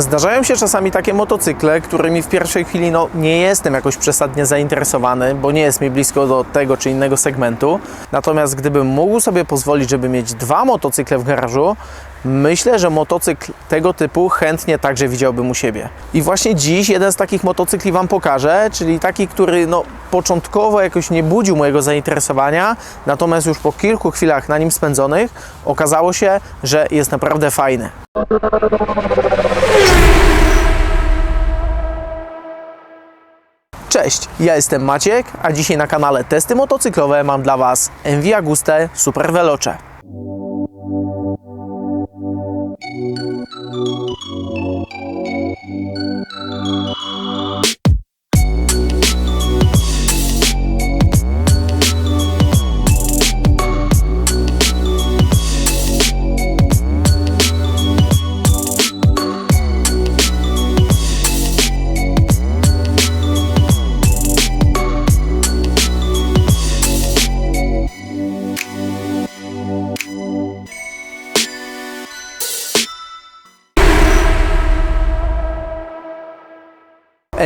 Zdarzają się czasami takie motocykle, którymi w pierwszej chwili no, nie jestem jakoś przesadnie zainteresowany, bo nie jest mi blisko do tego czy innego segmentu. Natomiast gdybym mógł sobie pozwolić, żeby mieć dwa motocykle w garażu, myślę, że motocykl tego typu chętnie także widziałbym u siebie. I właśnie dziś jeden z takich motocykli Wam pokażę, czyli taki, który no, początkowo jakoś nie budził mojego zainteresowania, natomiast już po kilku chwilach na nim spędzonych okazało się, że jest naprawdę fajny. Cześć, ja jestem Maciek, a dzisiaj na kanale Testy Motocyklowe mam dla Was MV Aguste Super Veloce.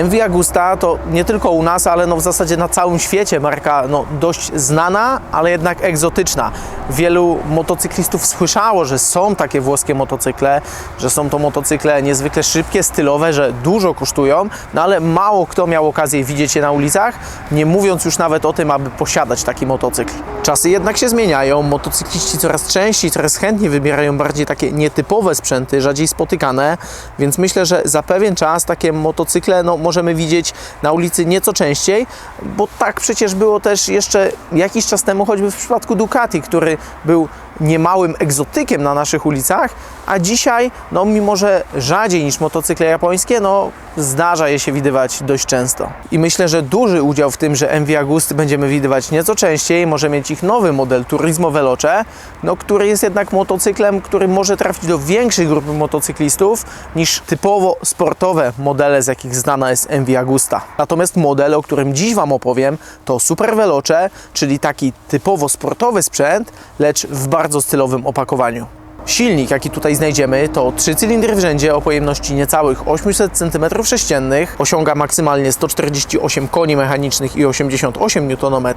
MV Agusta to nie tylko u nas, ale no w zasadzie na całym świecie marka no dość znana, ale jednak egzotyczna. Wielu motocyklistów słyszało, że są takie włoskie motocykle, że są to motocykle niezwykle szybkie, stylowe, że dużo kosztują, no ale mało kto miał okazję widzieć je na ulicach, nie mówiąc już nawet o tym, aby posiadać taki motocykl. Czasy jednak się zmieniają, motocykliści coraz częściej, coraz chętniej wybierają bardziej takie nietypowe sprzęty, rzadziej spotykane, więc myślę, że za pewien czas takie motocykle no, możemy widzieć na ulicy nieco częściej, bo tak przecież było też jeszcze jakiś czas temu, choćby w przypadku Ducati, który był niemałym egzotykiem na naszych ulicach, a dzisiaj, no mimo że rzadziej niż motocykle japońskie, no zdarza je się widywać dość często. I myślę, że duży udział w tym, że MV Agusty będziemy widywać nieco częściej, może mieć ich nowy model Turismo Veloce, no, który jest jednak motocyklem, który może trafić do większej grupy motocyklistów niż typowo sportowe modele, z jakich znana jest MV Agusta. Natomiast model, o którym dziś Wam opowiem, to Super Veloce, czyli taki typowo sportowy sprzęt, lecz w bardzo stylowym opakowaniu. Silnik, jaki tutaj znajdziemy, to 3 cylindry w rzędzie o pojemności niecałych 800 cm3, osiąga maksymalnie 148 koni mechanicznych i 88 Nm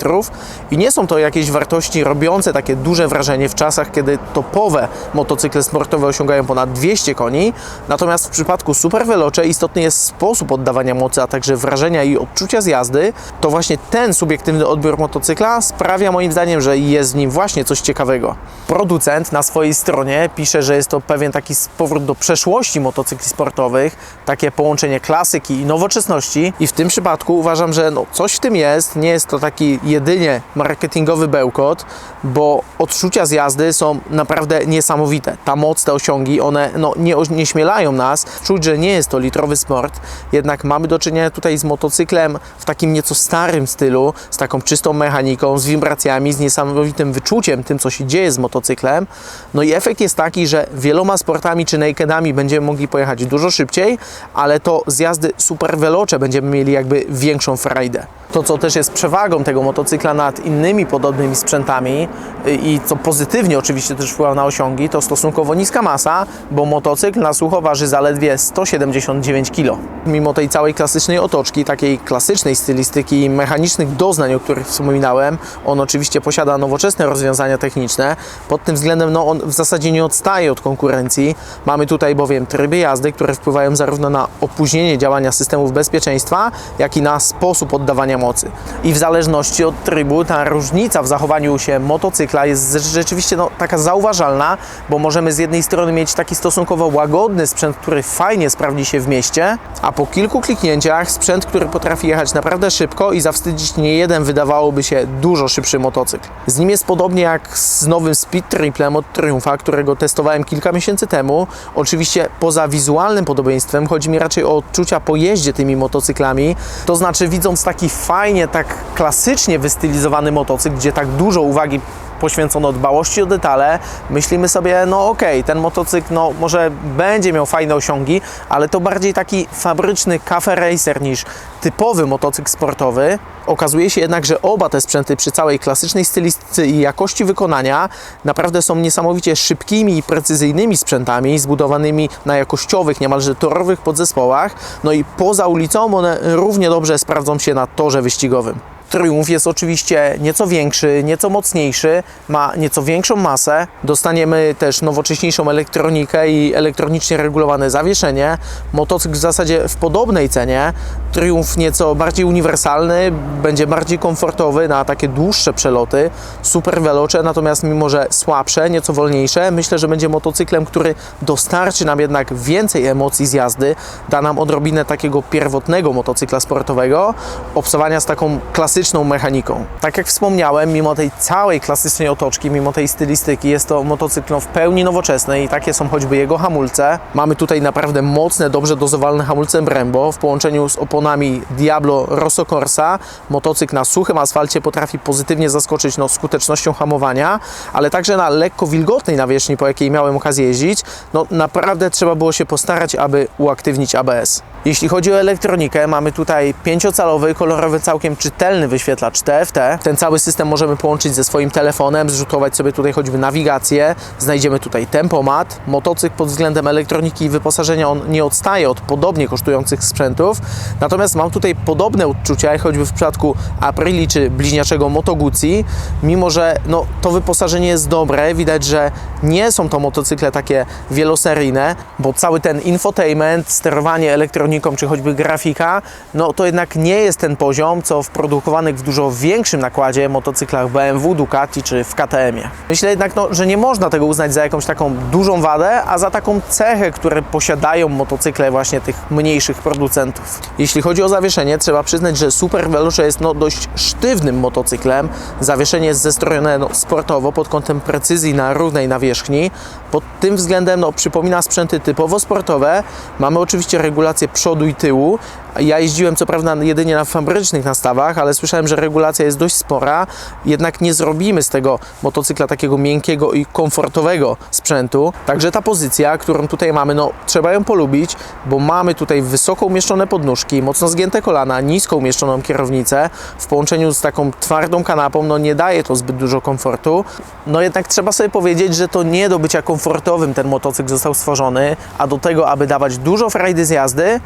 i nie są to jakieś wartości robiące takie duże wrażenie w czasach, kiedy topowe motocykle sportowe osiągają ponad 200 koni, natomiast w przypadku Super Veloce istotny jest sposób oddawania mocy, a także wrażenia i odczucia z jazdy, to właśnie ten subiektywny odbiór motocykla sprawia moim zdaniem, że jest w nim właśnie coś ciekawego. Producent na swojej stronie pisze, że jest to pewien taki powrót do przeszłości motocykli sportowych, takie połączenie klasyki i nowoczesności i w tym przypadku uważam, że no, coś w tym jest, nie jest to taki jedynie marketingowy bełkot, bo odczucia z jazdy są naprawdę niesamowite. Ta moc, te osiągi, one no, nie ośmielają nas czuć, że nie jest to litrowy sport, jednak mamy do czynienia tutaj z motocyklem w takim nieco starym stylu, z taką czystą mechaniką, z wibracjami, z niesamowitym wyczuciem tym, co się dzieje z motocyklem. No i efekt jest taki, że wieloma sportami czy nakedami będziemy mogli pojechać dużo szybciej, ale to z jazdy super veloce będziemy mieli jakby większą frajdę. To, co też jest przewagą tego motocykla nad innymi podobnymi sprzętami y, i co pozytywnie oczywiście też wpływa na osiągi, to stosunkowo niska masa, bo motocykl na sucho waży zaledwie 179 kg. Mimo tej całej klasycznej otoczki, takiej klasycznej stylistyki mechanicznych doznań, o których wspominałem, on oczywiście posiada nowoczesne rozwiązania techniczne. Pod tym względem no, on w zasadzie nie odstaje od konkurencji. Mamy tutaj bowiem tryby jazdy, które wpływają zarówno na opóźnienie działania systemów bezpieczeństwa, jak i na sposób oddawania mocy. I w zależności od trybu ta różnica w zachowaniu się motocykla jest rzeczywiście no, taka zauważalna, bo możemy z jednej strony mieć taki stosunkowo łagodny sprzęt, który fajnie sprawdzi się w mieście, a po kilku kliknięciach sprzęt, który potrafi jechać naprawdę szybko i zawstydzić nie jeden wydawałoby się dużo szybszy motocykl. Z nim jest podobnie jak z nowym Speed Triplem od Triumfa, którego testowałem kilka miesięcy temu. Oczywiście poza wizualnym podobieństwem chodzi mi raczej o odczucia po jeździe tymi motocyklami, to znaczy widząc taki fajnie, tak klasycznie wystylizowany motocykl, gdzie tak dużo uwagi poświęcono dbałości o detale, myślimy sobie, no okej, ten motocykl no, może będzie miał fajne osiągi, ale to bardziej taki fabryczny cafe racer niż typowy motocykl sportowy. Okazuje się jednak, że oba te sprzęty przy całej klasycznej stylistyce i jakości wykonania naprawdę są niesamowicie szybkimi i precyzyjnymi sprzętami zbudowanymi na jakościowych, niemalże torowych podzespołach. No i poza ulicą one równie dobrze sprawdzą się na torze wyścigowym. Triumph jest oczywiście nieco większy, nieco mocniejszy, ma nieco większą masę. Dostaniemy też nowocześniejszą elektronikę i elektronicznie regulowane zawieszenie. Motocykl w zasadzie w podobnej cenie. Triumph nieco bardziej uniwersalny, będzie bardziej komfortowy na takie dłuższe przeloty. Super veloce, natomiast mimo że słabsze, nieco wolniejsze, myślę, że będzie motocyklem, który dostarczy nam jednak więcej emocji z jazdy, da nam odrobinę takiego pierwotnego motocykla sportowego, obsowania z taką klasyczną mechaniką. Tak jak wspomniałem, mimo tej całej klasycznej otoczki, mimo tej stylistyki, jest to motocykl w pełni nowoczesny i takie są choćby jego hamulce. Mamy tutaj naprawdę mocne, dobrze dozowalne hamulce Brembo w połączeniu z oponami Diablo Rosso Corsa. Motocykl na suchym asfalcie potrafi pozytywnie zaskoczyć no, skutecznością hamowania, ale także na lekko wilgotnej nawierzchni, po jakiej miałem okazję jeździć, no naprawdę trzeba było się postarać, aby uaktywnić ABS. Jeśli chodzi o elektronikę, mamy tutaj pięciocalowy, kolorowy, całkiem czytelny wyświetlacz TFT. Ten cały system możemy połączyć ze swoim telefonem, zrzutować sobie tutaj choćby nawigację. Znajdziemy tutaj tempomat. Motocykl pod względem elektroniki i wyposażenia on nie odstaje od podobnie kosztujących sprzętów. Natomiast mam tutaj podobne odczucia, jak choćby w przypadku Aprili czy bliźniaczego Moto Guzzi, mimo że no, to wyposażenie jest dobre. Widać, że nie są to motocykle takie wieloseryjne, bo cały ten infotainment, sterowanie elektroniką czy choćby grafika, no to jednak nie jest ten poziom, co w produkowanych w dużo większym nakładzie motocyklach BMW, Ducati czy w KTM-ie. Myślę jednak, no, że nie można tego uznać za jakąś taką dużą wadę, a za taką cechę, które posiadają motocykle właśnie tych mniejszych producentów. Jeśli chodzi o zawieszenie, trzeba przyznać, że Super Veloce jest no, dość sztywnym motocyklem. Zawieszenie jest zestrojone no, sportowo pod kątem precyzji na równej nawierzchni. Pod tym względem no, przypomina sprzęty typowo sportowe. Mamy oczywiście regulację przodu i tyłu. Ja jeździłem co prawda jedynie na fabrycznych nastawach, ale słyszałem, że regulacja jest dość spora. Jednak nie zrobimy z tego motocykla takiego miękkiego i komfortowego sprzętu. Także ta pozycja, którą tutaj mamy, no trzeba ją polubić, bo mamy tutaj wysoko umieszczone podnóżki, mocno zgięte kolana, nisko umieszczoną kierownicę. W połączeniu z taką twardą kanapą, no nie daje to zbyt dużo komfortu. No jednak trzeba sobie powiedzieć, że to nie do bycia komfortowym ten motocykl został stworzony, a do tego, aby dawać dużo frajdy z jazdy,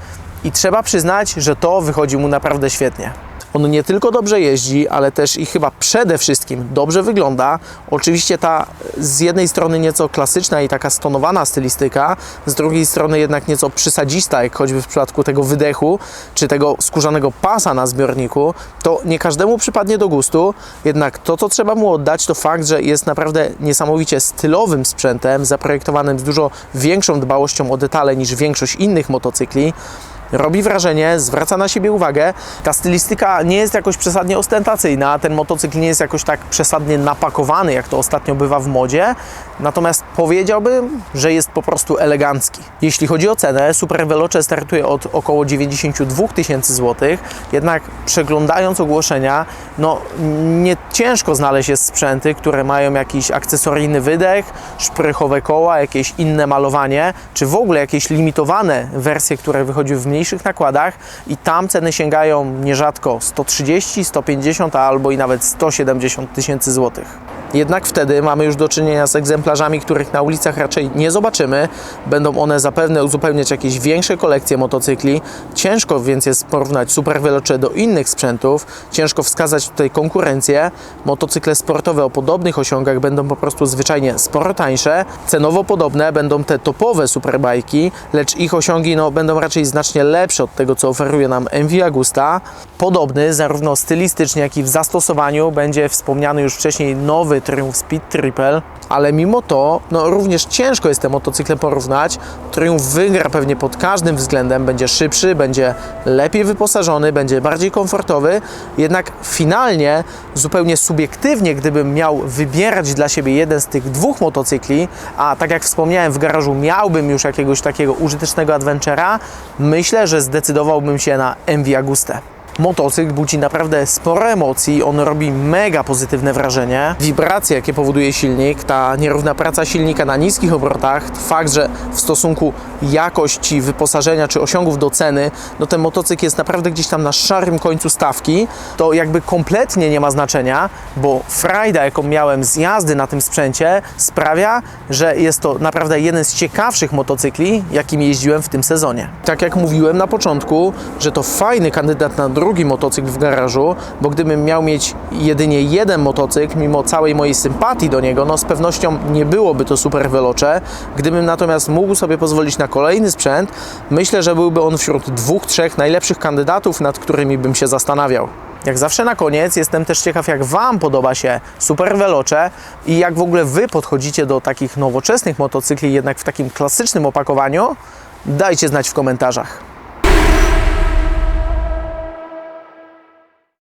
i trzeba przyznać, że to wychodzi mu naprawdę świetnie. On nie tylko dobrze jeździ, ale też i chyba przede wszystkim dobrze wygląda. Oczywiście ta z jednej strony nieco klasyczna i taka stonowana stylistyka, z drugiej strony jednak nieco przysadzista, jak choćby w przypadku tego wydechu, czy tego skórzanego pasa na zbiorniku, to nie każdemu przypadnie do gustu. Jednak to, co trzeba mu oddać, to fakt, że jest naprawdę niesamowicie stylowym sprzętem, zaprojektowanym z dużo większą dbałością o detale niż większość innych motocykli robi wrażenie, zwraca na siebie uwagę. Ta stylistyka nie jest jakoś przesadnie ostentacyjna, ten motocykl nie jest jakoś tak przesadnie napakowany, jak to ostatnio bywa w modzie, natomiast powiedziałbym, że jest po prostu elegancki. Jeśli chodzi o cenę, Super Veloce startuje od około 92 tysięcy złotych, jednak przeglądając ogłoszenia, no nie ciężko znaleźć jest sprzęty, które mają jakiś akcesoryjny wydech, szprychowe koła, jakieś inne malowanie, czy w ogóle jakieś limitowane wersje, które wychodziły w mniejszych nakładach i tam ceny sięgają nierzadko 130, 150 albo i nawet 170 tysięcy złotych. Jednak wtedy mamy już do czynienia z egzemplarzami, których na ulicach raczej nie zobaczymy. Będą one zapewne uzupełniać jakieś większe kolekcje motocykli. Ciężko więc jest porównać Super Veloce do innych sprzętów. Ciężko wskazać tutaj konkurencję. Motocykle sportowe o podobnych osiągach będą po prostu zwyczajnie sporo tańsze. Cenowo podobne będą te topowe superbajki, lecz ich osiągi no, będą raczej znacznie lepsze od tego, co oferuje nam MV Agusta. Podobny zarówno stylistycznie, jak i w zastosowaniu będzie wspomniany już wcześniej nowy Triumph Speed Triple, ale mimo to no, również ciężko jest te motocykle porównać. Triumph wygra pewnie pod każdym względem, będzie szybszy, będzie lepiej wyposażony, będzie bardziej komfortowy, jednak finalnie, zupełnie subiektywnie, gdybym miał wybierać dla siebie jeden z tych dwóch motocykli, a tak jak wspomniałem, w garażu miałbym już jakiegoś takiego użytecznego adventura, myślę, że zdecydowałbym się na MV Agustę. Motocykl budzi naprawdę sporo emocji, on robi mega pozytywne wrażenie. Wibracje, jakie powoduje silnik, ta nierówna praca silnika na niskich obrotach, fakt, że w stosunku jakości wyposażenia czy osiągów do ceny, no ten motocykl jest naprawdę gdzieś tam na szarym końcu stawki, to jakby kompletnie nie ma znaczenia, bo frajda, jaką miałem z jazdy na tym sprzęcie, sprawia, że jest to naprawdę jeden z ciekawszych motocykli, jakim jeździłem w tym sezonie. Tak jak mówiłem na początku, że to fajny kandydat na drugi motocykl w garażu, bo gdybym miał mieć jedynie jeden motocykl, mimo całej mojej sympatii do niego, no z pewnością nie byłoby to super velocze. Gdybym natomiast mógł sobie pozwolić na kolejny sprzęt, myślę, że byłby on wśród dwóch, trzech najlepszych kandydatów, nad którymi bym się zastanawiał. Jak zawsze na koniec jestem też ciekaw, jak Wam podoba się Super Veloce i jak w ogóle Wy podchodzicie do takich nowoczesnych motocykli, jednak w takim klasycznym opakowaniu. Dajcie znać w komentarzach.